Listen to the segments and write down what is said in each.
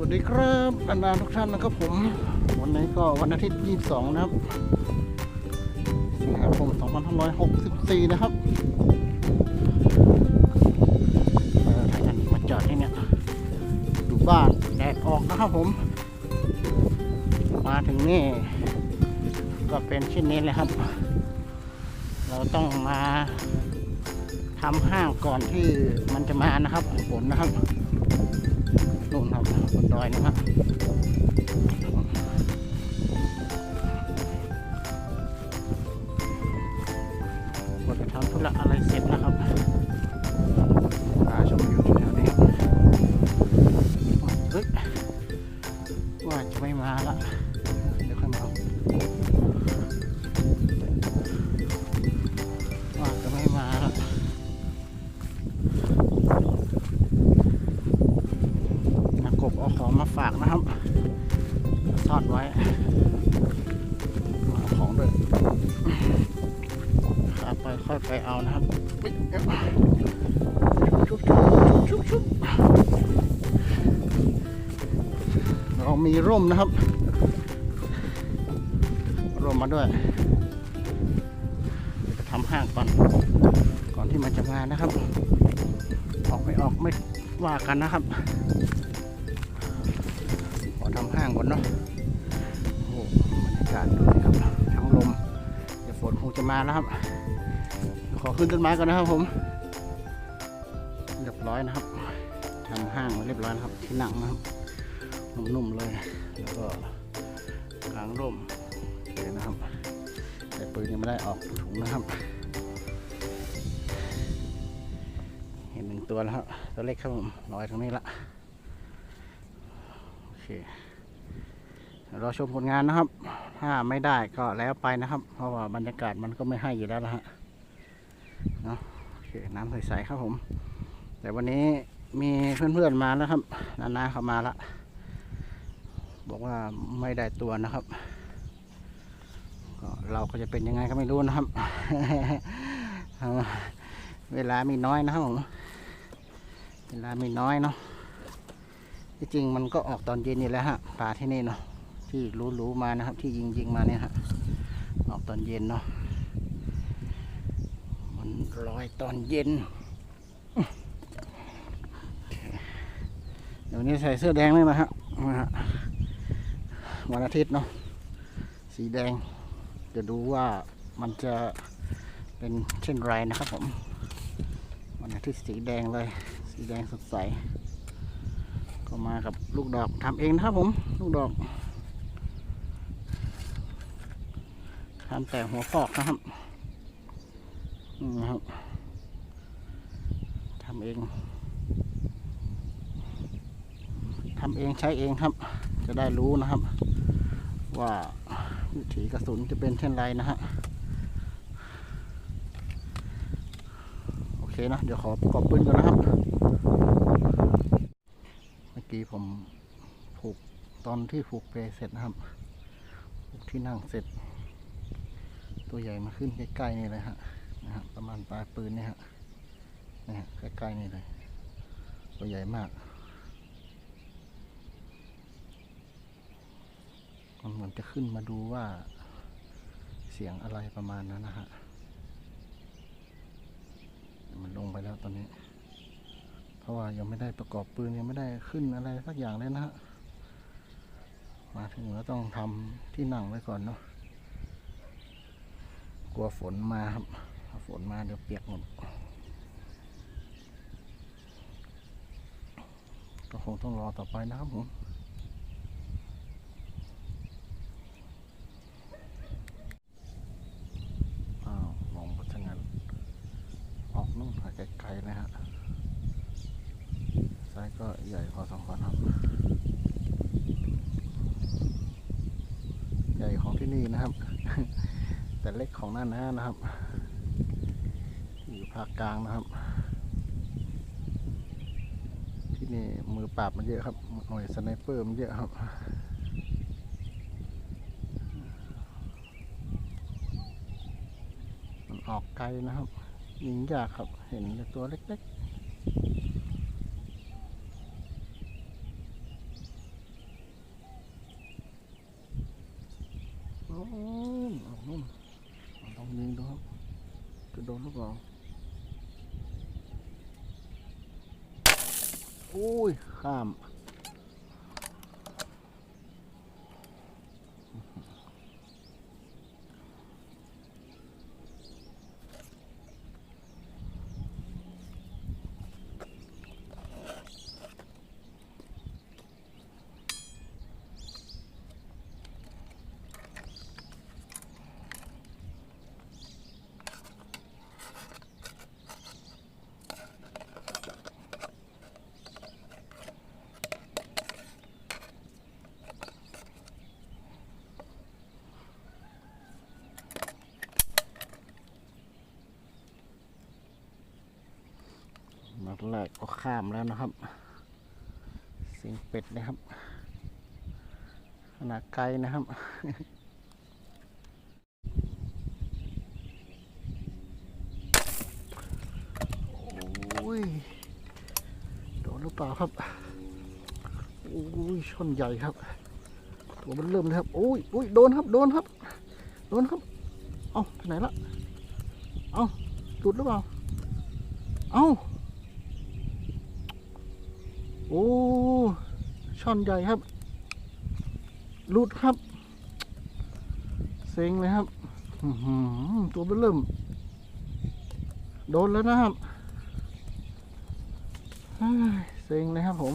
วัสดีครับบรรดาทุกท่านนะครับผม วันนี้ก็วันอาทิตย์ 22 นะครับสิงหาคม 2564 นะครับเออท่านมาจอดที่เนี่ยอยู่บ้านแดดออกนะครับผม มาถึงนี่ ก็เป็นเช่นนี้เลยครับ เราต้องมาทำห้างก่อนที่มันจะมานะครับฝนนะครับ นู่นครับบนดอยนะครับกว่าจะทำธุระอะไรเสร็จนะครับอาชมอยู่แถวนี้เฮ้ยว่าจะไม่มาละเดี๋ยวค่อยมา ซ่อนไว้เอาของด้วยขาไปค่อยไปเอานะครับอุ๊ยชุบชุบชุบชุบเรามีร่มนะครับ ร่มมาด้วยจะทำห้างก่อนก่อนที่มันจะมานะครับ ออกไม่ออกไม่ว่ากันนะครับ ขอทำห้างก่อนเนาะโอ้โหบรรยากาศดูสิครับทั้งลมเดี๋ยวฝนคงจะมาแล้วครับ ขอขึ้นต้นไม้ก่อนนะครับผม เรียบร้อยนะครับทำห้างมาเรียบร้อยนะครับ ที่นั่งนะครับนุ่มๆเลย แล้วก็กลางร่มโอเคนะครับ แต่ปืนยังไม่ได้ออกถุงนะครับ เห็นหนึ่งตัวแล้วครับ ตัวเล็กครับผมลอยตรงนี้ละโอเคเรอชมผลงานนะครับ ถ้าไม่ได้ก็แล้วไปนะครับ เพราะว่าบรรยากาศมันก็ไม่ให้อยู่แล้วนะฮะเนาะโอเคน้ำใสๆครับผม แต่วันนี้มีเพื่อนๆมาแล้วครับนานๆเขามาละบอกว่าไม่ได้ตัวนะครับก็เราก็จะเป็นยังไงก็ไม่รู้นะครับ เวลามีน้อยนะครับผม เวลามีน้อยเนาะ ที่จริงมันก็ออกตอนเย็นนี่แหละฮะปลาที่นี่เนาะ ที่รู้ๆมานะครับ ที่ยิงยิงๆมาเนี่ยฮะออกตอนเย็นเนาะมันลอยตอนเย็นเดี๋ยวนี้ใส่เสื้อแดงเลยนะฮะวันอาทิตย์เนาะสีแดงจะดูว่ามันจะเป็นเช่นไรนะครับผมวันอาทิตย์สีแดงเลย สีแดงสดใสก็มากับลูกดอกทำเองนะครับผม ลูกดอก ทำแต่หัวฟอกนะครับนี่นะครับทำเองทำเองใช้เองครับ จะได้รู้นะครับ ว่าวิถีกระสุนจะเป็นเช่นไรนะฮะโอเคนะ เดี๋ยวขอประกอบปืนก่อนนะครับ เมื่อกี้ผมผูกตอนที่ผูกเปลเสร็จนะครับ ผูกที่นั่งเสร็จ ตัวใหญ่มาขึ้นใกล้ๆนี่เลยฮะนะฮะประมาณปลายปืนนี่ฮะนี่ฮะใกล้ๆนี่เลย ตัวใหญ่มากมันเหมือนจะขึ้นมาดูว่าเสียงอะไรประมาณนั้นนะฮะมันลงไปแล้วตอนนี้ เพราะว่ายังไม่ได้ประกอบปืนยังไม่ได้ขึ้นอะไรสักอย่างเลยนะฮะมาถึงแล้วต้องทำที่นั่งไว้ก่อนเนาะ กลัวฝนมาครับถ้าฝนมาเดี๋ยวเปียกหมด ก็คงต้องรอต่อไปนะครับผมอ้าวมองไปทางนั้นออกนู่นหาไกลๆเลยฮะไซส์ก็ใหญ่พอสมควรครับ ใหญ่ของที่นี่นะครับ แต่เล็กของหน้าน้านะครับ อยู่ภาคกลางนะครับ ที่นี่มือปราบมันเยอะครับ หน่วยสไนเปอร์มันเยอะครับมันออกไกลนะครับยิงยากครับ เห็นตัวเล็กๆ哦，嗯。 เลี้งดอกกระโดดลูกหลงอุ้ย ข้าม ดแรกก็ข้ามแล้วนะครับสียงเป็ดนะครับขนาดไกลนะครับโอ้ยโดนหรือเปล่าครับโอ้ยช่อนใหญ่ครับตัวมันเริ่มเลยครับโอ้ยโอ้ยโดนครับ โดนครับ โดนครับ เอ้าไปไหนละ เอ้าหลุดหรือเปล่า เอ้า โอ้ช่อนใหญ่ครับหลุดครับ เซ็งเลยครับตัวมันเริ่ม โดนแล้วนะครับเฮ้ยเซ็งเลยครับผม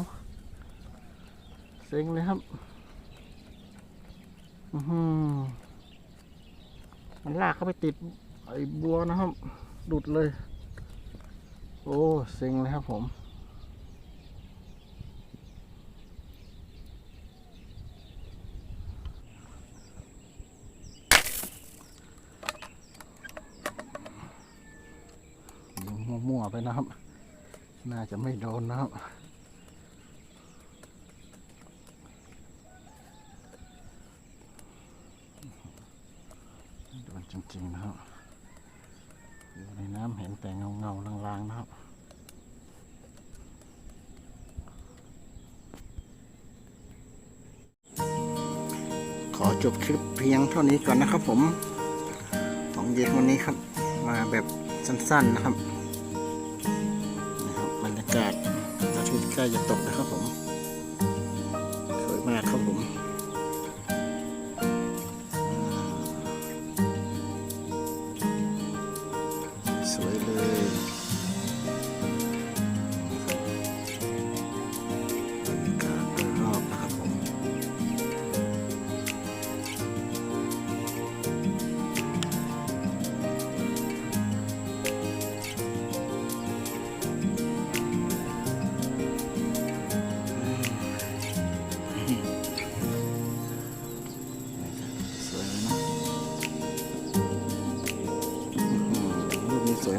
เซ็งเลยครับมันลากเข้าไปติดไอ้บัวนะครับหลุดเลย โอ้ เซ็งเลยครับผม ยิงมั่วๆไปนะครับ น่าจะไม่โดนนะครับ โดนจริงๆนะครับ อยู่ในน้ำเห็นแต่เงาเงาลางๆนะครับ ขอจบคลิปเพียงเท่านี้ก่อนนะครับผม ของเย็นวันนี้ครับ มาแบบสั้นๆนะครับ ล้จะตกนะครับผม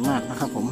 มากนะครับผม